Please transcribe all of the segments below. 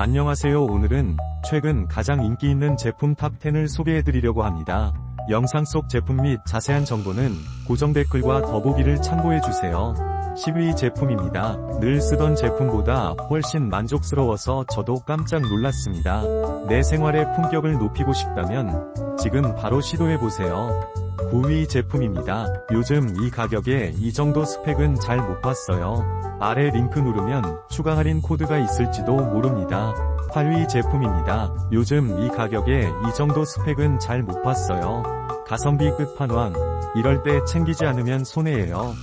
안녕하세요. 오늘은 최근 가장 인기 있는 제품 탑10을 소개해드리려고 합니다. 영상 속 제품 및 자세한 정보는 고정 댓글과 더보기를 참고해주세요. 10위 제품입니다. 늘 쓰던 제품보다 훨씬 만족스러워서 저도 깜짝 놀랐습니다. 내 생활의 품격을 높이고 싶다면 지금 바로 시도해보세요. 9위 제품입니다. 요즘 이 가격에 이 정도 스펙은 잘 못 봤어요. 아래 링크 누르면 추가 할인 코드가 있을지도 모릅니다. 8위 제품입니다. 요즘 이 가격에 이 정도 스펙은 잘 못 봤어요. 가성비 끝판왕. 이럴 때 챙기지 않으면 손해예요.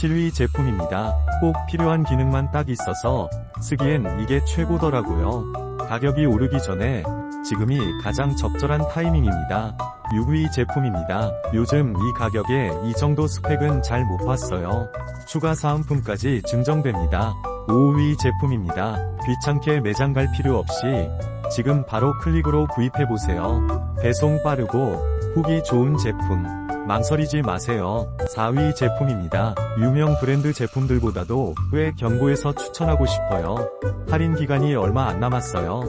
7위 제품입니다. 꼭 필요한 기능만 딱 있어서 쓰기엔 이게 최고더라고요. 가격이 오르기 전에 지금이 가장 적절한 타이밍입니다. 6위 제품입니다. 요즘 이 가격에 이 정도 스펙은 잘 못 봤어요. 추가 사은품까지 증정됩니다. 5위 제품입니다. 귀찮게 매장 갈 필요 없이 지금 바로 클릭으로 구입해보세요. 배송 빠르고 후기 좋은 제품. 망설이지 마세요. 4위 제품입니다. 유명 브랜드 제품들보다도 꽤 견고해서 추천하고 싶어요. 할인 기간이 얼마 안 남았어요.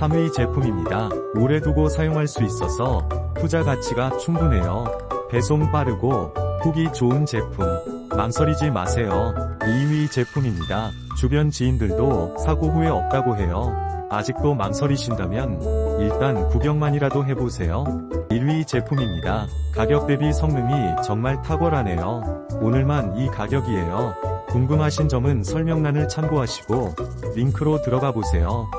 3위 제품입니다. 오래 두고 사용할 수 있어서 투자 가치가 충분해요. 배송 빠르고 후기 좋은 제품. 망설이지 마세요. 2위 제품입니다. 주변 지인들도 사고 후에 없다고 해요. 아직도 망설이신다면 일단 구경만이라도 해보세요. 1위 제품입니다. 가격 대비 성능이 정말 탁월하네요. 오늘만 이 가격이에요. 궁금하신 점은 설명란을 참고하시고 링크로 들어가 보세요.